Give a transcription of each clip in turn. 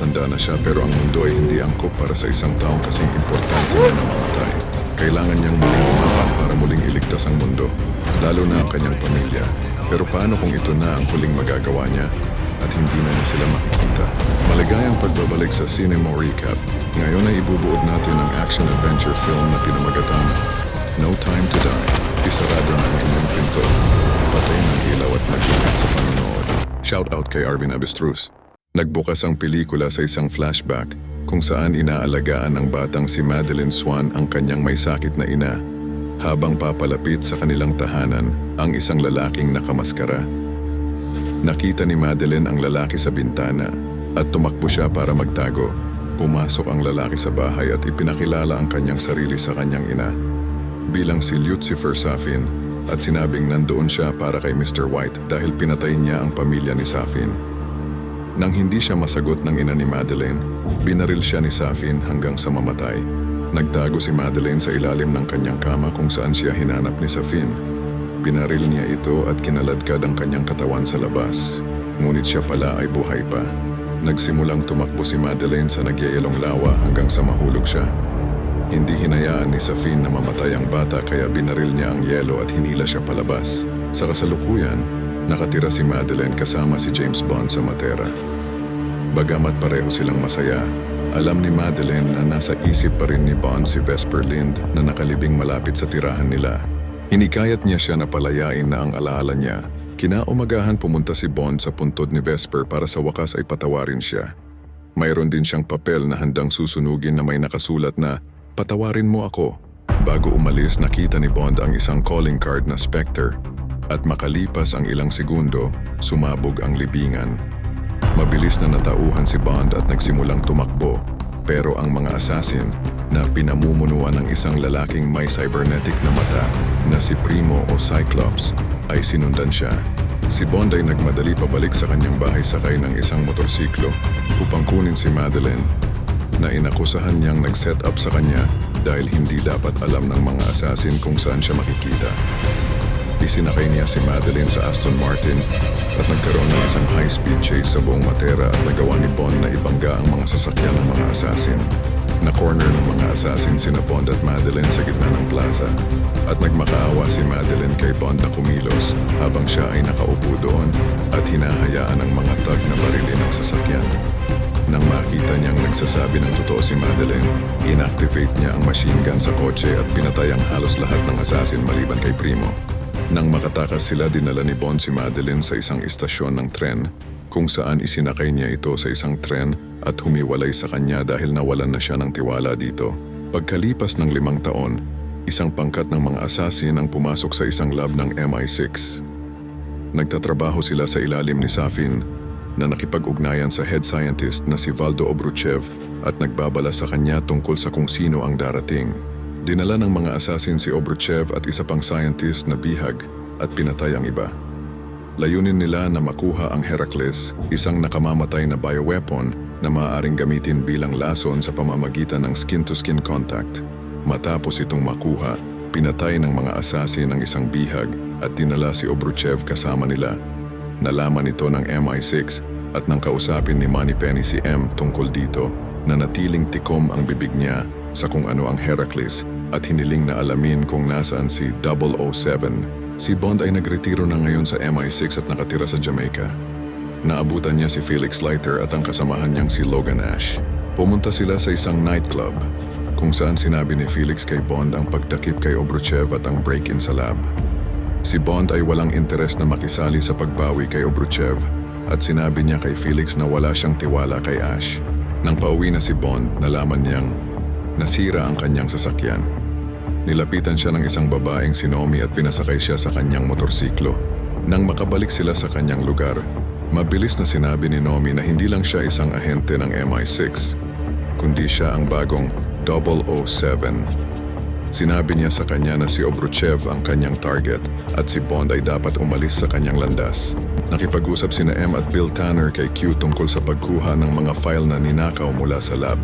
matanda na siya pero ang mundo ay hindi angkop para sa isang taong kasing importante na namamatay. Kailangan niyang muling lumaban para muling iligtas ang mundo, lalo na ang kanyang pamilya. Pero paano kung ito na ang huling magagawa niya at hindi na niya sila makikita? Maligayang pagbabalik sa Cinema Recap. Ngayon ay ibubuod natin ang action-adventure film na pinamagatang No Time to Die. Isarado na ang inyong pinto. Patayin ang ilaw at mag-ingat sa panonood. Shout out kay Arvin Abestrus. Nagbukas ang pelikula sa isang flashback kung saan inaalagaan ng batang si Madeline Swan ang kanyang may sakit na ina habang papalapit sa kanilang tahanan ang isang lalaking nakamaskara. Nakita ni Madeline ang lalaki sa bintana at tumakbo siya para magtago. Pumasok ang lalaki sa bahay at ipinakilala ang kanyang sarili sa kanyang ina bilang si Lucifer Safin at sinabing nandoon siya para kay Mr. White dahil pinatay niya ang pamilya ni Safin. Nang hindi siya masagot ng ina ni Madeline, binaril siya ni Safin hanggang sa mamatay. Nagtago si Madeline sa ilalim ng kanyang kama kung saan siya hinanap ni Safin. Pinaril niya ito at kinaladkad ang kanyang katawan sa labas. Ngunit siya pala ay buhay pa. Nagsimulang tumakbo si Madeline sa nagyayelong lawa hanggang sa mahulog siya. Hindi hinayaan ni Safin na mamatay ang bata kaya binaril niya ang yelo at hinila siya palabas. Sa kasalukuyan, nakatira si Madeline kasama si James Bond sa Matera. Bagamat pareho silang masaya, alam ni Madeline na nasa isip pa rin ni Bond si Vesper Lind na nakalibing malapit sa tirahan nila. Hinikayat niya siya na palayain na ang alaala niya. Kinaumagahan pumunta si Bond sa puntod ni Vesper para sa wakas ay patawarin siya. Mayroon din siyang papel na handang susunugin na may nakasulat na Patawarin mo ako. Bago umalis nakita ni Bond ang isang calling card na Spectre at makalipas ang ilang segundo, sumabog ang libingan. Mabilis na natauhan si Bond at nagsimulang tumakbo pero ang mga assassin na pinamumunuan ng isang lalaking may cybernetic na mata na si Primo o Cyclops ay sinundan siya. Si Bond ay nagmadali pabalik sa kanyang bahay sakay ng isang motorsiklo upang kunin si Madeline na inakusahan niyang nag-set up sa kanya dahil hindi dapat alam ng mga assassin kung saan siya makikita. Isinakay niya si Madeline sa Aston Martin at nagkaroon ng isang high-speed chase sa buong Matera at nagawa ni Bond na ibangga ang mga sasakyan ng mga assassin. Na-corner ng mga assassin sina Bond at Madeline sa gitna ng plaza at nagmakaawa si Madeline kay Bond na kumilos habang siya ay nakaupo doon at hinahayaan ang mga tag na barilin ng sasakyan. Nang makita niyang nagsasabi ng totoo si Madeline, inactivate niya ang machine gun sa kotse at pinatay ang halos lahat ng assassin maliban kay Primo. Nang makatakas sila, dinala ni Bond si Madeline sa isang istasyon ng tren kung saan isinakay niya ito sa isang tren at humiwalay sa kanya dahil nawalan na siya ng tiwala dito. Pagkalipas ng limang taon, isang pangkat ng mga assassin ang pumasok sa isang lab ng MI6. Nagtatrabaho sila sa ilalim ni Safin na nakipag-ugnayan sa head scientist na si Valdo Obruchev at nagbabala sa kanya tungkol sa kung sino ang darating. Dinala ng mga assassin si Obruchev at isa pang scientist na bihag at pinatay ang iba. Layunin nila na makuha ang Heracles, isang nakamamatay na bioweapon na maaaring gamitin bilang lason sa pamamagitan ng skin-to-skin contact. Matapos itong makuha, pinatay ng mga assassin ang isang bihag at dinala si Obruchev kasama nila Nalaman ito ng MI6 at nang kausapin ni Moneypenny si M tungkol dito na natiling tikom ang bibig niya sa kung ano ang Heracles at hiniling na alamin kung nasaan si 007. Si Bond ay nagretiro na ngayon sa MI6 at nakatira sa Jamaica. Naabutan niya si Felix Leiter at ang kasamahan niyang si Logan Ash. Pumunta sila sa isang nightclub kung saan sinabi ni Felix kay Bond ang pagdakip kay Obruchev at ang break-in sa lab. Si Bond ay walang interes na makisali sa pagbawi kay Obruchev at sinabi niya kay Felix na wala siyang tiwala kay Ash. Nang pauwi na si Bond, nalaman niyang nasira ang kanyang sasakyan. Nilapitan siya ng isang babaeng si Nomi at pinasakay siya sa kanyang motorsiklo. Nang makabalik sila sa kanyang lugar, mabilis na sinabi ni Nomi na hindi lang siya isang ahente ng MI6, kundi siya ang bagong 007. Sinabi niya sa kanya na si Obruchev ang kanyang target at si Bond ay dapat umalis sa kanyang landas. Nakipag-usap sina M at Bill Tanner kay Q tungkol sa pagkuha ng mga file na ninakaw mula sa lab.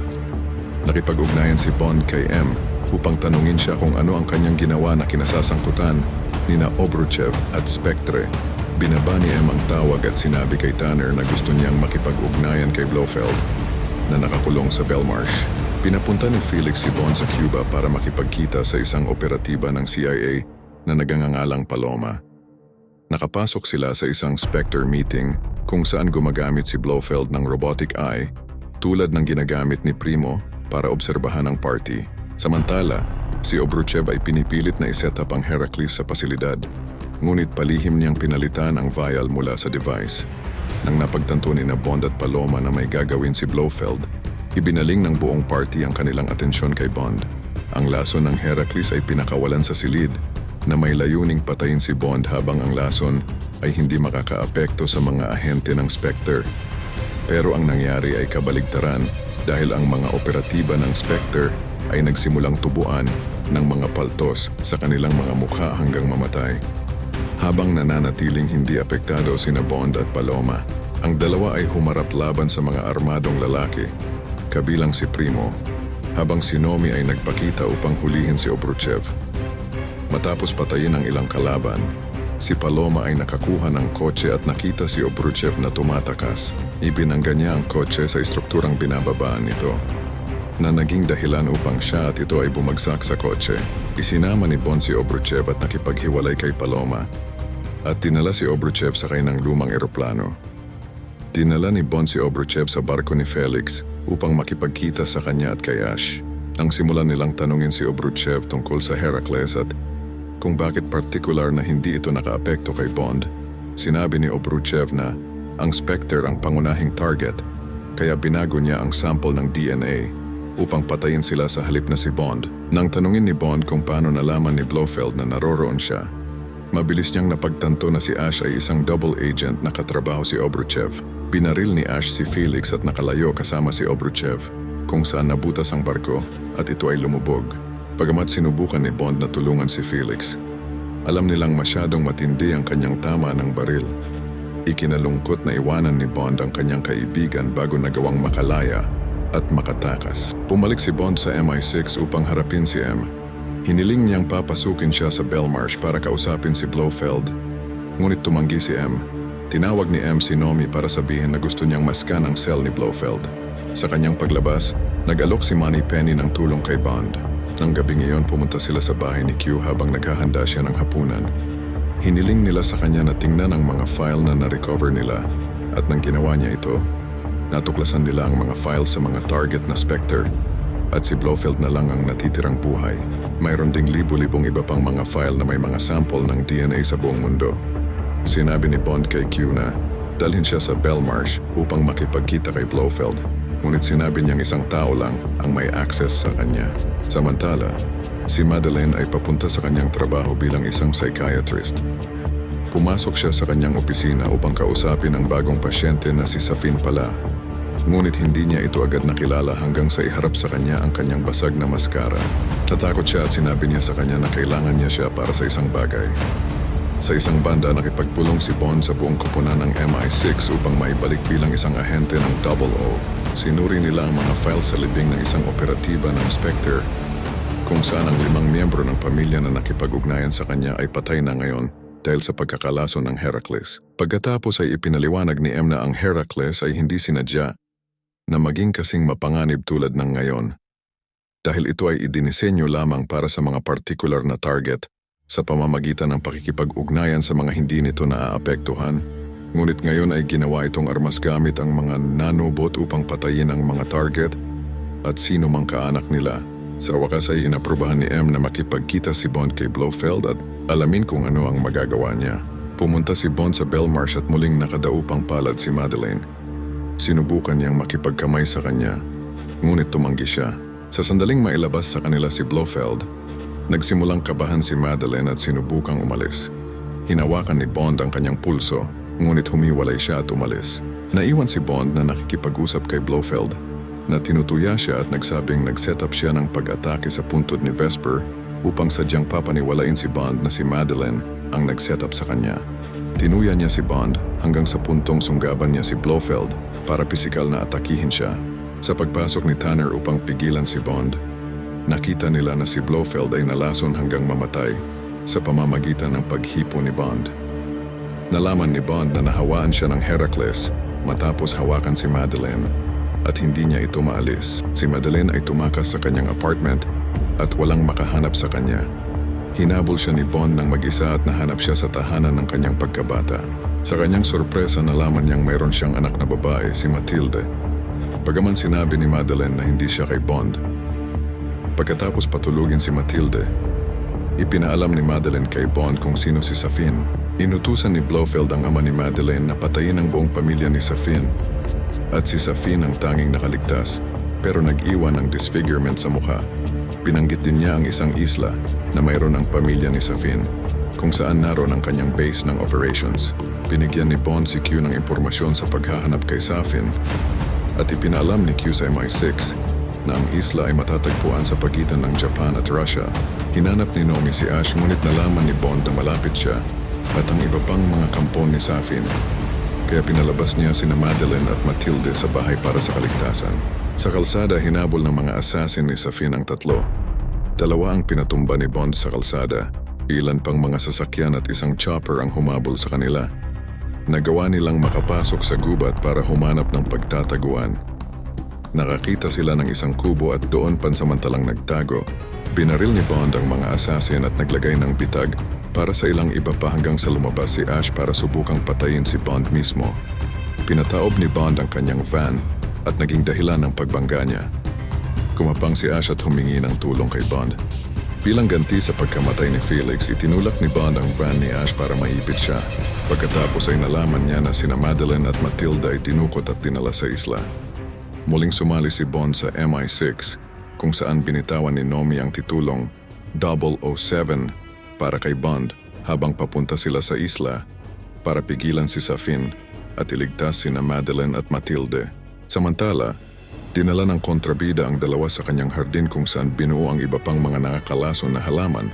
Nakipag-ugnayan si Bond kay M upang tanungin siya kung ano ang kanyang ginawa na kinasasangkutan ni na Obruchev at Spectre. Binaba ni M ang tawag at sinabi kay Tanner na gusto niyang makipag-ugnayan kay Blofeld. na nakakulong sa Belmarsh. Pinapunta ni Felix si Bond sa Cuba para makipagkita sa isang operatiba ng CIA na nagangangalang Paloma. Nakapasok sila sa isang Spectre meeting kung saan gumagamit si Blofeld ng robotic eye tulad ng ginagamit ni Primo para obserbahan ang party. Samantala, si Obruchev ay pinipilit na iset up ang Heracles sa pasilidad. Ngunit palihim niyang pinalitan ang vial mula sa device. Nang napagtanto ni na Bond at Paloma na may gagawin si Blofeld, ibinaling ng buong party ang kanilang atensyon kay Bond. Ang lason ng Heracles ay pinakawalan sa silid na may layuning patayin si Bond habang ang lason ay hindi makakaapekto sa mga ahente ng Spectre. Pero ang nangyari ay kabaligtaran dahil ang mga operatiba ng Spectre ay nagsimulang tubuan ng mga paltos sa kanilang mga mukha hanggang mamatay. Habang nananatiling hindi apektado sina Bond at Paloma, ang dalawa ay humarap laban sa mga armadong lalaki, kabilang si Primo, habang si Nomi ay nagpakita upang hulihin si Obruchev. Matapos patayin ang ilang kalaban, si Paloma ay nakakuha ng kotse at nakita si Obruchev na tumatakas. Ibinangga niya ang kotse sa estrukturang binababaan nito na naging dahilan upang siya at ito ay bumagsak sa kotse. Isinama ni Bon si Obruchev at nakipaghiwalay kay Paloma at dinala si Obruchev sa kanyang lumang eroplano. Dinala ni Bon si Obruchev sa barko ni Felix upang makipagkita sa kanya at kay Ash. Nang simulan nilang tanungin si Obruchev tungkol sa Heracles at kung bakit partikular na hindi ito nakaapekto kay Bond, sinabi ni Obruchev na ang Spectre ang pangunahing target kaya binago niya ang sample ng DNA upang patayin sila sa halip na si Bond. Nang tanungin ni Bond kung paano nalaman ni Blofeld na naroroon siya, mabilis niyang napagtanto na si Ash ay isang double agent na katrabaho si Obruchev. Binaril ni Ash si Felix at nakalayo kasama si Obruchev kung saan nabutas ang barko at ito ay lumubog. Pagamat sinubukan ni Bond na tulungan si Felix, alam nilang masyadong matindi ang kanyang tama ng baril. Ikinalungkot na iwanan ni Bond ang kanyang kaibigan bago nagawang makalaya at makatakas. Pumalik si Bond sa MI6 upang harapin si M. Hiniling niyang papasukin siya sa Belmarsh para kausapin si Blofeld. Ngunit tumanggi si M. Tinawag ni M si Nomi para sabihin na gusto niyang maskan ang cell ni Blofeld. Sa kanyang paglabas, nag-alok si Money Penny ng tulong kay Bond. Nang gabi ngayon pumunta sila sa bahay ni Q habang naghahanda siya ng hapunan. Hiniling nila sa kanya na tingnan ang mga file na na-recover nila at nang ginawa niya ito, natuklasan nila ang mga files sa mga target na Spectre at si Blofeld na lang ang natitirang buhay. Mayroon ding libo-libong iba pang mga file na may mga sample ng DNA sa buong mundo. Sinabi ni Bond kay Q na dalhin siya sa Belmarsh upang makipagkita kay Blofeld ngunit sinabi niyang isang tao lang ang may access sa kanya. Samantala, si Madeleine ay papunta sa kanyang trabaho bilang isang psychiatrist. Pumasok siya sa kanyang opisina upang kausapin ang bagong pasyente na si Safin pala. Ngunit hindi niya ito agad nakilala hanggang sa iharap sa kanya ang kanyang basag na maskara. Natakot siya at sinabi niya sa kanya na kailangan niya siya para sa isang bagay. Sa isang banda, nakipagpulong si Bond sa buong koponan ng MI6 upang maibalik bilang isang ahente ng Double O. Sinuri nila ang mga files sa libing ng isang operatiba ng Spectre kung saan ang limang miyembro ng pamilya na nakipag-ugnayan sa kanya ay patay na ngayon dahil sa pagkakalaso ng Heracles. Pagkatapos ay ipinaliwanag ni M na ang Heracles ay hindi sinadya na maging kasing mapanganib tulad ng ngayon dahil ito ay idinisenyo lamang para sa mga particular na target sa pamamagitan ng pakikipag-ugnayan sa mga hindi nito naaapektuhan. Ngunit ngayon ay ginawa itong armas gamit ang mga nanobot upang patayin ang mga target at sino mang kaanak nila. Sa wakas ay inaprubahan ni M na makipagkita si Bond kay Blofeld at alamin kung ano ang magagawa niya. Pumunta si Bond sa Belmarsh at muling nakadaupang palad si Madeleine. Sinubukan niyang makipagkamay sa kanya, ngunit tumanggi siya. Sa sandaling mailabas sa kanila si Blofeld, nagsimulang kabahan si Madeleine at sinubukang umalis. Hinawakan ni Bond ang kanyang pulso, ngunit humiwalay siya at umalis. Naiwan si Bond na nakikipag-usap kay Blofeld na tinutuya siya at nagsabing nag-set up siya ng pag-atake sa puntod ni Vesper upang sadyang papaniwalain si Bond na si Madeleine ang nag-set up sa kanya. Tinuya niya si Bond hanggang sa puntong sunggaban niya si Blofeld para pisikal na atakihin siya. Sa pagpasok ni Tanner upang pigilan si Bond, nakita nila na si Blofeld ay nalason hanggang mamatay sa pamamagitan ng paghipo ni Bond. Nalaman ni Bond na nahawaan siya ng Heracles matapos hawakan si Madeleine at hindi niya ito maalis. Si Madeleine ay tumakas sa kanyang apartment at walang makahanap sa kanya. Hinabol siya ni Bond ng mag-isa at nahanap siya sa tahanan ng kanyang pagkabata. Sa kanyang sorpresa nalaman niyang mayroon siyang anak na babae, si Matilde. Bagaman sinabi ni Madeleine na hindi siya kay Bond. Pagkatapos patulugin si Matilde, ipinaalam ni Madeleine kay Bond kung sino si Safin. Inutusan ni Blofeld ang ama ni Madeleine na patayin ang buong pamilya ni Safin. At si Safin ang tanging nakaligtas, pero nag-iwan ng disfigurement sa mukha. Pinanggit din niya ang isang isla na mayroon ang pamilya ni Safin, kung saan naroon ang kanyang base ng operations. Binigyan ni Bond si Q ng impormasyon sa paghahanap kay Safin at ipinaalam ni Q sa MI6 na ang isla ay matatagpuan sa pagitan ng Japan at Russia. Hinanap ni Nomi si Ash ngunit nalaman ni Bond na malapit siya at ang iba pang mga kampon ni Safin. Kaya pinalabas niya sina Madeline at Matilde sa bahay para sa kaligtasan. Sa kalsada, hinabol ng mga assassin ni Safin ang tatlo. Dalawa ang pinatumba ni Bond sa kalsada. Ilan pang mga sasakyan at isang chopper ang humabol sa kanila. Nagawa nilang makapasok sa gubat para humanap ng pagtataguan. Nakakita sila ng isang kubo at doon pansamantalang nagtago. Binaril ni Bond ang mga assassin at naglagay ng bitag para sa ilang iba pa hanggang sa lumabas si Ash para subukang patayin si Bond mismo. Pinataob ni Bond ang kanyang van at naging dahilan ng pagbangga niya. Kumapang si Ash at humingi ng tulong kay Bond. Bilang ganti sa pagkamatay ni Felix, itinulak ni Bond ang van ni Ash para maipit siya. Pagkatapos ay nalaman niya na sina Madeline at Matilda ay tinukot at dinala sa isla. Muling sumali si Bond sa MI6 kung saan binitawan ni Nomi ang titulong 007 para kay Bond habang papunta sila sa isla para pigilan si Safin at iligtas sina Madeline at Matilde. Samantala, dinala ng kontrabida ang dalawa sa kanyang hardin kung saan binuo ang iba pang mga nakakalason na halaman,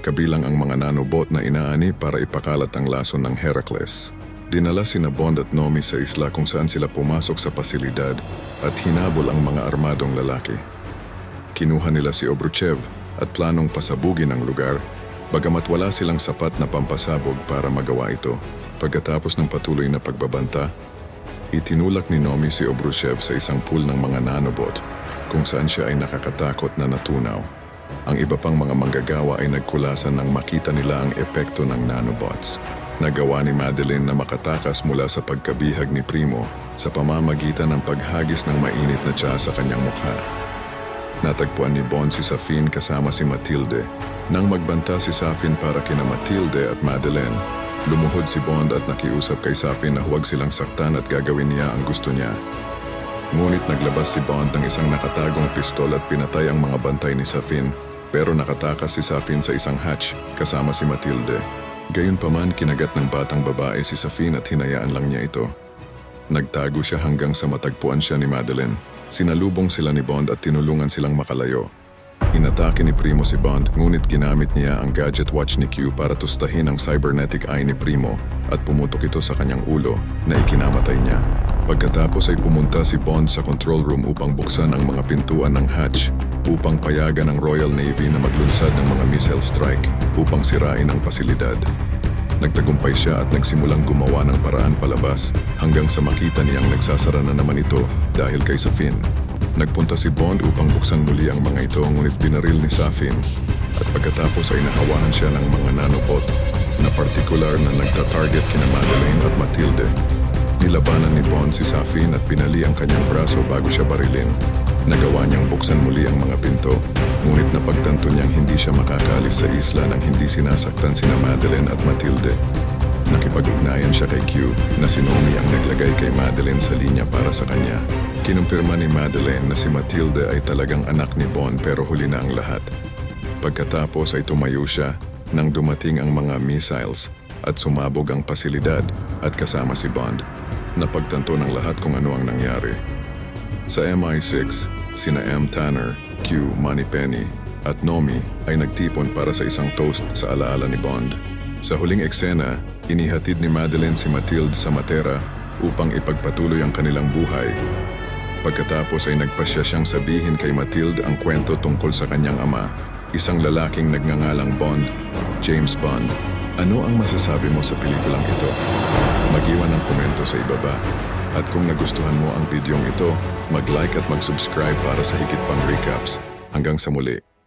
kabilang ang mga nanobot na inaani para ipakalat ang lason ng Heracles. Dinala sina Bond at Nomi sa isla kung saan sila pumasok sa pasilidad at hinabol ang mga armadong lalaki. Kinuha nila si Obruchev at planong pasabugin ang lugar, bagamat wala silang sapat na pampasabog para magawa ito. Pagkatapos ng patuloy na pagbabanta, itinulak ni Nomi si Obruchev sa isang pool ng mga nanobot kung saan siya ay nakakatakot na natunaw. Ang iba pang mga manggagawa ay nagkulasan nang makita nila ang epekto ng nanobots. Nagawa ni Madeline na makatakas mula sa pagkabihag ni Primo sa pamamagitan ng paghagis ng mainit na tsa sa kanyang mukha. Natagpuan ni Bond si Safin kasama si Matilde. Nang magbanta si Safin para kina Matilde at Madeleine, lumuhod si Bond at nakiusap kay Safin na huwag silang saktan at gagawin niya ang gusto niya. Ngunit naglabas si Bond ng isang nakatagong pistol at pinatay ang mga bantay ni Safin, pero nakatakas si Safin sa isang hatch kasama si Matilde. Gayunpaman kinagat ng batang babae si Safin at hinayaan lang niya ito. Nagtago siya hanggang sa matagpuan siya ni Madeline. Sinalubong sila ni Bond at tinulungan silang makalayo. Inatake ni Primo si Bond ngunit ginamit niya ang gadget watch ni Q para tustahin ang cybernetic eye ni Primo at pumutok ito sa kanyang ulo na ikinamatay niya. Pagkatapos ay pumunta si Bond sa control room upang buksan ang mga pintuan ng hatch upang payagan ng Royal Navy na maglunsad ng mga missile strike upang sirain ang pasilidad. Nagtagumpay siya at nagsimulang gumawa ng paraan palabas hanggang sa makita niyang nagsasara na naman ito dahil kay Safin. Nagpunta si Bond upang buksan muli ang mga ito ngunit binaril ni Safin at pagkatapos ay nahawahan siya ng mga nanobot na partikular na nagta-target kina Madeline at Matilde. Nilabanan ni Bond si Safin at pinali ang kanyang braso bago siya barilin. Nagawa niyang buksan muli ang mga pinto, ngunit napagtanto niyang hindi siya makakalis sa isla nang hindi sinasaktan sina Madeline at Matilde. Nakipag-ugnayan siya kay Q na si Nomi ang naglagay kay Madeline sa linya para sa kanya. Kinumpirma ni Madeline na si Matilde ay talagang anak ni Bond pero huli na ang lahat. Pagkatapos ay tumayo siya nang dumating ang mga missiles at sumabog ang pasilidad at kasama si Bond. Napagtanto ng lahat kung ano ang nangyari. Sa MI6, sina M. Tanner, Q. Moneypenny at Nomi ay nagtipon para sa isang toast sa alaala ni Bond. Sa huling eksena, inihatid ni Madeline si Matilde sa Matera upang ipagpatuloy ang kanilang buhay. Pagkatapos ay nagpasya siyang sabihin kay Matilde ang kwento tungkol sa kanyang ama, isang lalaking nagngangalang Bond, James Bond. Ano ang masasabi mo sa pelikulang ito? Mag-iwan ng komento sa ibaba. At kung nagustuhan mo ang videong ito, mag-like at mag-subscribe para sa higit pang recaps. Hanggang sa muli.